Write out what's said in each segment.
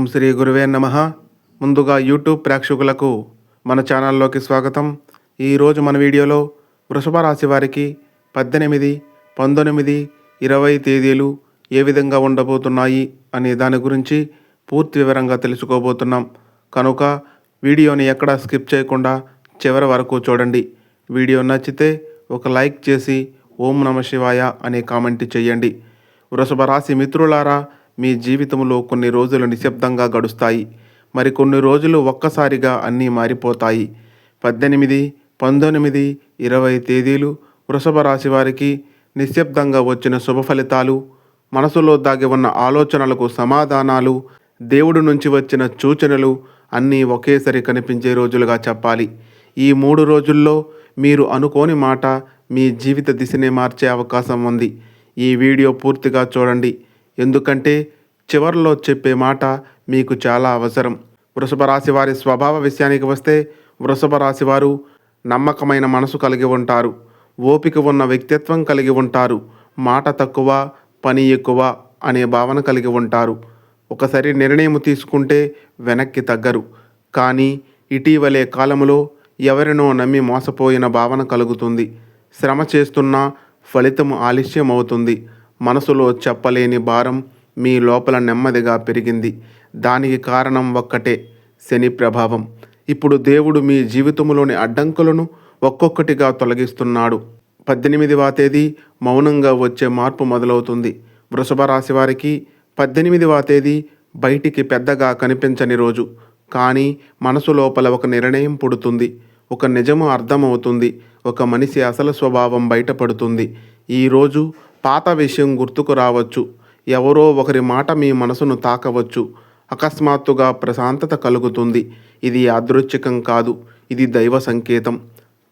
ఓం శ్రీ గురువే నమ. ముందుగా యూట్యూబ్ ప్రేక్షకులకు మన ఛానల్లోకి స్వాగతం. ఈరోజు మన వీడియోలో వృషభ రాశి వారికి పద్దెనిమిది పంతొమ్మిది ఇరవై తేదీలు ఏ విధంగా ఉండబోతున్నాయి అనే దాని గురించి పూర్తి వివరంగా తెలుసుకోబోతున్నాం. కనుక వీడియోని ఎక్కడా స్కిప్ చేయకుండా చివరి వరకు చూడండి. వీడియో నచ్చితే ఒక లైక్ చేసి ఓం నమ శివాయ అనే కామెంట్ చేయండి. వృషభ రాశి మిత్రులారా మీ జీవితంలో కొన్ని రోజులు నిశ్శబ్దంగా గడుస్తాయి. మరికొన్ని రోజులు ఒక్కసారిగా అన్నీ మారిపోతాయి. పద్దెనిమిది పంతొమ్మిది ఇరవై తేదీలు వృషభ రాశి వారికి నిశ్శబ్దంగా వచ్చిన శుభ ఫలితాలు మనసులో దాగి ఉన్న ఆలోచనలకు సమాధానాలు దేవుడి నుంచి వచ్చిన సూచనలు అన్నీ ఒకేసారి కనిపించే రోజులుగా చెప్పాలి. ఈ మూడు రోజుల్లో మీరు అనుకోని మాట మీ జీవిత దిశనే మార్చే అవకాశం ఉంది. ఈ వీడియో పూర్తిగా చూడండి. ఎందుకంటే చివరిలో చెప్పే మాట మీకు చాలా అవసరం. వృషభ రాశి వారి స్వభావ విషయానికి వస్తే వృషభ రాశి వారు నమ్మకమైన మనసు కలిగి ఉంటారు. ఓపిక ఉన్న వ్యక్తిత్వం కలిగి ఉంటారు. మాట తక్కువ పని ఎక్కువ అనే భావన కలిగి ఉంటారు. ఒకసారి నిర్ణయం తీసుకుంటే వెనక్కి తగ్గరు. కానీ ఇటీవలే కాలంలో ఎవరినో నమ్మి మోసపోయిన భావన కలుగుతుంది. శ్రమ చేస్తున్నా ఫలితం ఆలస్యం అవుతుంది మనసులో చెప్పలేని భారం మీ లోపల నెమ్మదిగా పెరిగింది. దానికి కారణం ఒక్కటే శని ప్రభావం. ఇప్పుడు దేవుడు మీ జీవితంలోని అడ్డంకులను ఒక్కొక్కటిగా తొలగిస్తున్నాడు. పద్దెనిమిదివ తేదీ మౌనంగా వచ్చే మార్పు మొదలవుతుంది. వృషభ రాశి వారికి పద్దెనిమిదివ తేదీ బయటికి పెద్దగా కనిపించని రోజు. కానీ మనసు లోపల ఒక నిర్ణయం పుడుతుంది. ఒక నిజము అర్థమవుతుంది. ఒక మనిషి అసలు స్వభావం బయటపడుతుంది. ఈరోజు పాత విషయం గుర్తుకు రావచ్చు. ఎవరో ఒకరి మాట మీ మనసును తాకవచ్చు. అకస్మాత్తుగా ప్రశాంతత కలుగుతుంది. ఇది యాదృచ్ఛికం కాదు. ఇది దైవ సంకేతం.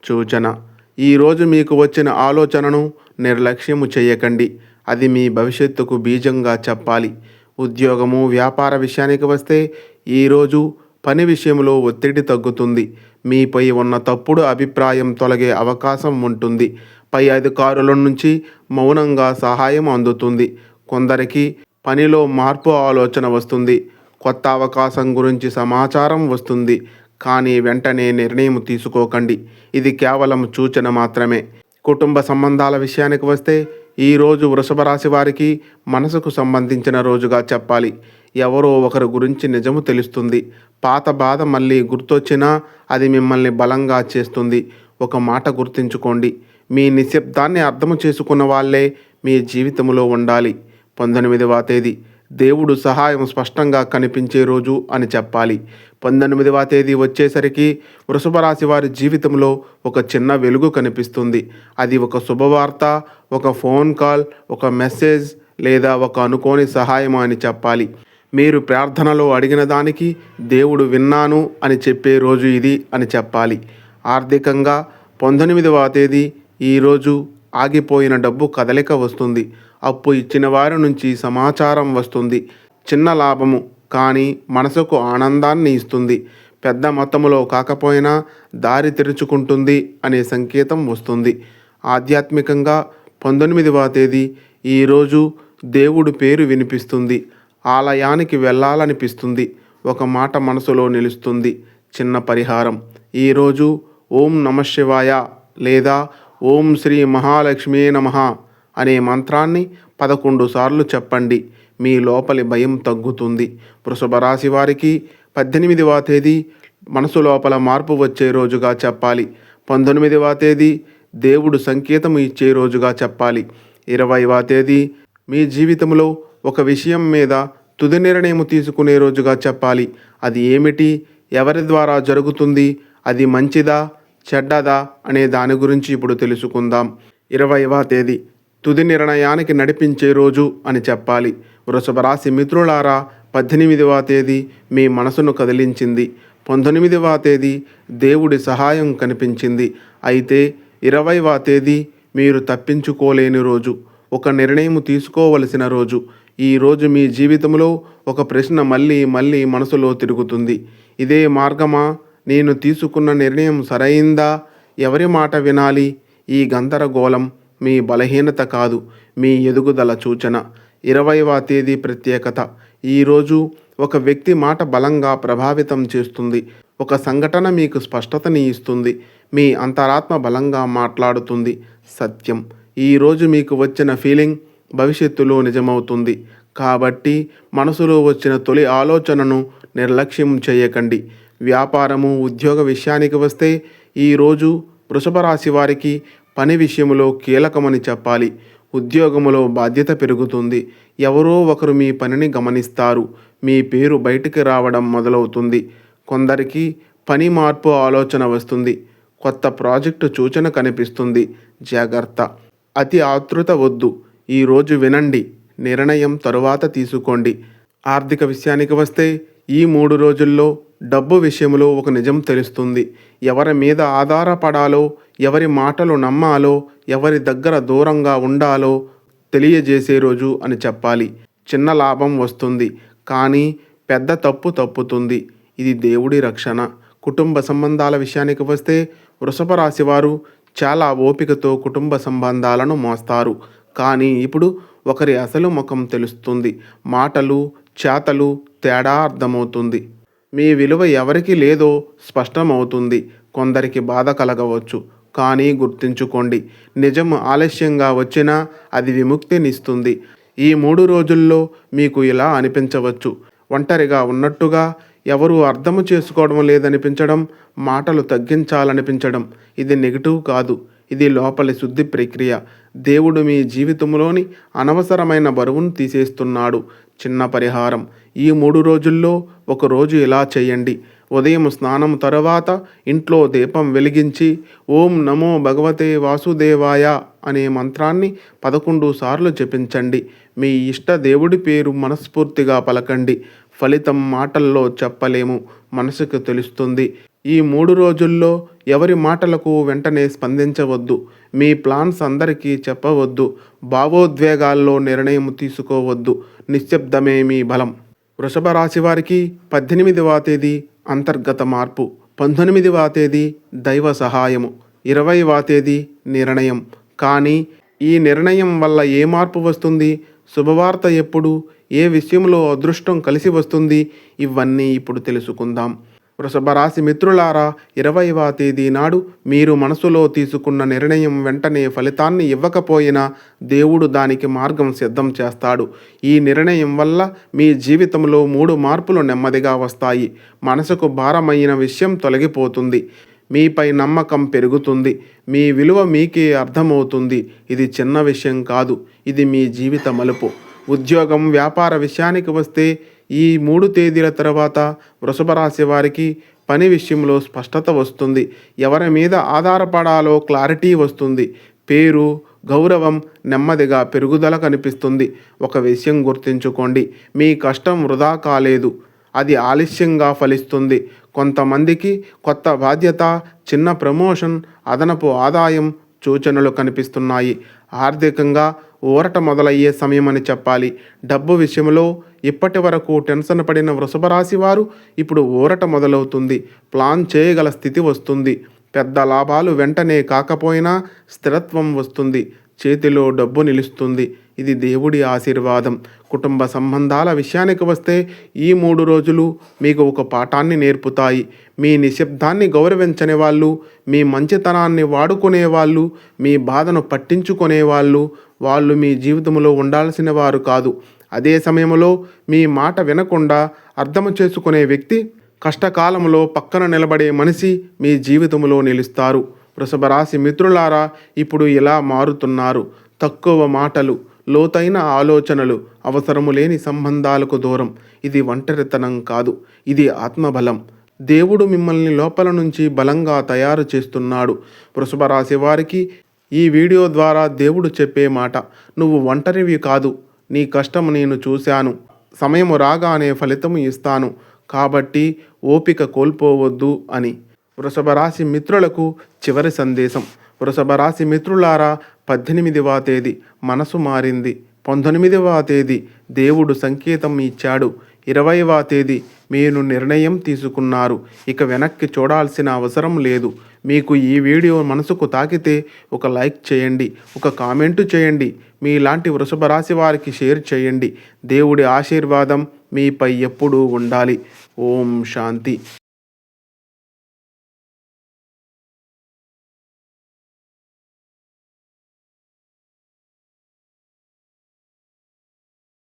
సూచన. ఈరోజు మీకు వచ్చిన ఆలోచనను నిర్లక్ష్యము చేయకండి. అది మీ భవిష్యత్తుకు బీజంగా చెప్పాలి. ఉద్యోగము వ్యాపార విషయానికి వస్తే ఈరోజు పని విషయంలో ఒత్తిడి తగ్గుతుంది. మీపై ఉన్న తప్పుడు అభిప్రాయం తొలగే అవకాశం ఉంటుంది. పై అధికారుల నుంచి మౌనంగా సహాయం అందుతుంది. కొందరికి పనిలో మార్పు ఆలోచన వస్తుంది. కొత్త అవకాశం గురించి సమాచారం వస్తుంది. కానీ వెంటనే నిర్ణయం తీసుకోకండి. ఇది కేవలం సూచన మాత్రమే. కుటుంబ సంబంధాల విషయానికి వస్తే ఈరోజు వృషభ రాశి వారికి మనసుకు సంబంధించిన రోజుగా చెప్పాలి. ఎవరో ఒకరి గురించి నిజము తెలుస్తుంది. పాత బాధ మళ్ళీ గుర్తొచ్చినా అది మిమ్మల్ని బలంగా చేస్తుంది. ఒక మాట గుర్తుంచుకోండి. మీ నిశ్శబ్దాన్ని అర్థం చేసుకున్న వాళ్ళే మీ జీవితంలో ఉండాలి. పంతొమ్మిదవ తేదీ. దేవుడు సహాయం స్పష్టంగా కనిపించే రోజు అని చెప్పాలి. పంతొమ్మిదవ తేదీ వచ్చేసరికి వృషభ రాశి వారి జీవితంలో ఒక చిన్న వెలుగు కనిపిస్తుంది. అది ఒక శుభవార్త ఒక ఫోన్ కాల్ ఒక మెసేజ్ లేదా ఒక అనుకోని సహాయం అని చెప్పాలి. మీరు ప్రార్థనలో అడిగిన దానికి దేవుడు విన్నాను అని చెప్పే రోజు ఇది అని చెప్పాలి. ఆర్థికంగా పంతొమ్మిదవ తేదీ ఈరోజు ఆగిపోయిన డబ్బు కదలిక వస్తుంది. అప్పు ఇచ్చిన వారి నుంచి సమాచారం వస్తుంది. చిన్న లాభము కానీ మనసుకు ఆనందాన్ని ఇస్తుంది. పెద్ద మొత్తములో కాకపోయినా దారి తెరుచుకుంటుంది అనే సంకేతం వస్తుంది. ఆధ్యాత్మికంగా పంతొమ్మిదవ తేదీ ఈరోజు దేవుడు పేరు వినిపిస్తుంది. ఆలయానికి వెళ్ళాలనిపిస్తుంది. ఒక మాట మనసులో నిలుస్తుంది. చిన్న పరిహారం. ఈరోజు ఓం నమ శివాయ లేదా ఓం శ్రీ మహాలక్ష్మీ నమ. అనే మంత్రాన్ని పదకొండు సార్లు చెప్పండి. మీ లోపలి భయం తగ్గుతుంది. వృషభ రాశి వారికి పద్దెనిమిదవ తేదీ మనసు లోపల మార్పు వచ్చే రోజుగా చెప్పాలి. పంతొమ్మిదవ తేదీ దేవుడు సంకేతం ఇచ్చే రోజుగా చెప్పాలి. ఇరవైవ తేదీ మీ జీవితంలో ఒక విషయం మీద తుది నిర్ణయం తీసుకునే రోజుగా చెప్పాలి. అది ఏమిటి? ఎవరి ద్వారా జరుగుతుంది? అది మంచిదా? చెడ్డదా? అనే దాని గురించి ఇప్పుడు తెలుసుకుందాం. ఇరవైవ తేదీ తుది నిర్ణయానికి నడిపించే రోజు అని చెప్పాలి. వృషభ రాశి మిత్రులారా పద్దెనిమిదవ తేదీ మీ మనసును కదిలించింది. పంతొమ్మిదవ తేదీ దేవుడి సహాయం కనిపించింది. అయితే ఇరవైవ తేదీ మీరు తప్పించుకోలేని రోజు ఒక నిర్ణయం తీసుకోవలసిన రోజు. ఈ రోజు మీ జీవితంలో ఒక ప్రశ్న మళ్ళీ మళ్ళీ మనసులో తిరుగుతుంది. ఇదే మార్గమా? నేను తీసుకున్న నిర్ణయం సరైందా? ఎవరి మాట వినాలి? ఈ గందరగోళం మీ బలహీనత కాదు మీ ఎదుగుదల సూచన. ఇరవైవ తేదీ ప్రత్యేకత. ఈరోజు ఒక వ్యక్తి మాట బలంగా ప్రభావితం చేస్తుంది. ఒక సంఘటన మీకు స్పష్టతని ఇస్తుంది. మీ అంతరాత్మ బలంగా మాట్లాడుతుంది. సత్యం. ఈరోజు మీకు వచ్చిన ఫీలింగ్ భవిష్యత్తులో నిజమవుతుంది. కాబట్టి మనసులో వచ్చిన తొలి ఆలోచనను నిర్లక్ష్యం చేయకండి. వ్యాపారము ఉద్యోగ విషయానికి వస్తే ఈరోజు వృషభ రాశి వారికి పని విషయంలో కీలకమని చెప్పాలి. ఉద్యోగంలో బాధ్యత పెరుగుతుంది. ఎవరో ఒకరు మీ పనిని గమనిస్తారు. మీ పేరు బయటికి రావడం మొదలవుతుంది. కొందరికి పని మార్పు ఆలోచన వస్తుంది. కొత్త ప్రాజెక్టు సూచన కనిపిస్తుంది. జాగ్రత్త. అతి ఆతృత వద్దు. ఈరోజు వినండి. నిర్ణయం తరువాత తీసుకోండి. ఆర్థిక విషయానికి వస్తే ఈ మూడు రోజుల్లో డబ్బు విషయంలో ఒక నిజం తెలుస్తుంది. ఎవరి మీద ఆధారపడాలో ఎవరి మాటలు నమ్మాలో ఎవరి దగ్గర దూరంగా ఉండాలో తెలియజేసే రోజు అని చెప్పాలి. చిన్న లాభం వస్తుంది. కానీ పెద్ద తప్పు తప్పుతుంది. ఇది దేవుడి రక్షణ. కుటుంబ సంబంధాల విషయానికి వస్తే వృషభ రాశి వారు చాలా ఓపికతో కుటుంబ సంబంధాలను మోస్తారు. కానీ ఇప్పుడు ఒకరి అసలు ముఖం తెలుస్తుంది. మాటలు చేతలు తేడా అర్థమవుతుంది. మీ విలువ ఎవరికి లేదో స్పష్టమవుతుంది. కొందరికి బాధ కలగవచ్చు. కానీ గుర్తుంచుకోండి నిజం ఆలస్యంగా వచ్చినా అది విముక్తినిస్తుంది ఈ మూడు రోజుల్లో మీకు ఇలా అనిపించవచ్చు. ఒంటరిగా ఉన్నట్టుగా ఎవరు అర్థము చేసుకోవడం లేదనిపించడం మాటలు తగ్గించాలనిపించడం ఇది నెగిటివ్ కాదు. ఇది లోపలి శుద్ధి ప్రక్రియ. దేవుడు మీ జీవితంలోని అనవసరమైన బరువును తీసేస్తున్నాడు. చిన్న పరిహారం. ఈ మూడు రోజుల్లో ఒక రోజు ఇలా చేయండి. ఉదయం స్నానం తర్వాత ఇంట్లో దీపం వెలిగించి ఓం నమో భగవతే వాసుదేవాయ అనే మంత్రాన్ని పదకొండు సార్లు జపించండి. మీ ఇష్ట దేవుడి పేరు మనస్ఫూర్తిగా పలకండి. ఫలితం మాటల్లో చెప్పలేము. మనసుకు తెలుస్తుంది. ఈ మూడు రోజుల్లో ఎవరి మాటలకు వెంటనే స్పందించవద్దు. మీ ప్లాన్స్ అందరికీ చెప్పవద్దు. భావోద్వేగాల్లో నిర్ణయం తీసుకోవద్దు. నిశ్శబ్దమే మీ బలం. వృషభ రాశి వారికి పద్దెనిమిదవ తేదీ అంతర్గత మార్పు. పంతొమ్మిదివ తేదీ దైవ సహాయము. ఇరవైవ తేదీ నిర్ణయం. కానీ ఈ నిర్ణయం వల్ల ఏ మార్పు వస్తుంది? శుభవార్త ఎప్పుడు? ఏ విషయంలో అదృష్టం కలిసి వస్తుంది? ఇవన్నీ ఇప్పుడు తెలుసుకుందాం. వృషభ రాశి మిత్రులారా ఇరవైవ తేదీ నాడు మీరు మనసులో తీసుకున్న నిర్ణయం వెంటనే ఫలితాన్ని ఇవ్వకపోయినా దేవుడు దానికి మార్గం సిద్ధం చేస్తాడు. ఈ నిర్ణయం వల్ల మీ జీవితంలో మూడు మార్పులు నెమ్మదిగా వస్తాయి. మనసుకు భారమైన విషయం తొలగిపోతుంది. మీపై నమ్మకం పెరుగుతుంది. మీ విలువ మీకే అర్థమవుతుంది. ఇది చిన్న విషయం కాదు. ఇది మీ జీవిత మలుపు. ఉద్యోగం వ్యాపార విషయానికి వస్తే ఈ మూడు తేదీల తర్వాత వృషభ రాశి వారికి పని విషయంలో స్పష్టత వస్తుంది. ఎవరి మీద ఆధారపడాలో క్లారిటీ వస్తుంది. పేరు గౌరవం నెమ్మదిగా పెరుగుదల కనిపిస్తుంది. ఒక విషయం గుర్తుంచుకోండి. మీ కష్టం వృధా కాలేదు. అది ఆలస్యంగా ఫలిస్తుంది. కొంతమందికి కొత్త బాధ్యత చిన్న ప్రమోషన్ అదనపు ఆదాయం సూచనలు కనిపిస్తున్నాయి. ఆర్థికంగా ఊరట మొదలయ్యే సమయం అని చెప్పాలి. డబ్బు విషయంలో ఇప్పటి వరకు టెన్షన్ పడిన వృషభ రాశి వారు ఇప్పుడు ఊరట మొదలవుతుంది. ప్లాన్ చేయగల స్థితి వస్తుంది. పెద్ద లాభాలు వెంటనే కాకపోయినా స్థిరత్వం వస్తుంది. చేతిలో డబ్బు నిలుస్తుంది. ఇది దేవుడి ఆశీర్వాదం. కుటుంబ సంబంధాల విషయానికి వస్తే ఈ మూడు రోజులు మీకు ఒక పాఠాన్ని నేర్పుతాయి. మీ నిశ్శబ్దాన్ని గౌరవించని వాళ్ళు మీ మంచితనాన్ని వాడుకునే వాళ్ళు మీ బాధను పట్టించుకునే వాళ్ళు వాళ్ళు మీ జీవితంలో ఉండాల్సిన వారు కాదు. అదే సమయంలో మీ మాట వినకుండా అర్థం చేసుకునే వ్యక్తి కష్టకాలంలో పక్కన నిలబడే మనిషి మీ జీవితంలో నిలుస్తారు. వృషభ రాశి మిత్రులారా ఇప్పుడు ఇలా మారుతున్నారు. తక్కువ మాటలు లోతైన ఆలోచనలు అవసరము లేని సంబంధాలకు దూరం. ఇది ఒంటరితనం కాదు ఇది ఆత్మబలం. దేవుడు మిమ్మల్ని లోపల నుంచి బలంగా తయారు చేస్తున్నాడు. వృషభ రాశి వారికి ఈ వీడియో ద్వారా దేవుడు చెప్పే మాట నువ్వు ఒంటరివి కాదు నీ కష్టం నేను చూశాను సమయము రాగానే ఫలితము ఇస్తాను కాబట్టి ఓపిక కోల్పోవద్దు అని. వృషభ రాశి మిత్రులకు చివరి సందేశం. వృషభ రాశి మిత్రులారా పద్దెనిమిదివ తేదీ మనసు మారింది. పంతొమ్మిదివ తేదీ దేవుడు సంకేతం ఇచ్చాడు. ఇరవైవ తేదీ మీరు నిర్ణయం తీసుకున్నారు. ఇక వెనక్కి చూడాల్సిన అవసరం లేదు. మీకు ఈ వీడియో మనసుకు తాకితే ఒక లైక్ చేయండి ఒక కామెంటు చేయండి మీలాంటి వృషభ రాశి వారికి షేర్ చేయండి. దేవుడి ఆశీర్వాదం మీపై ఎప్పుడూ ఉండాలి. ఓం శాంతి.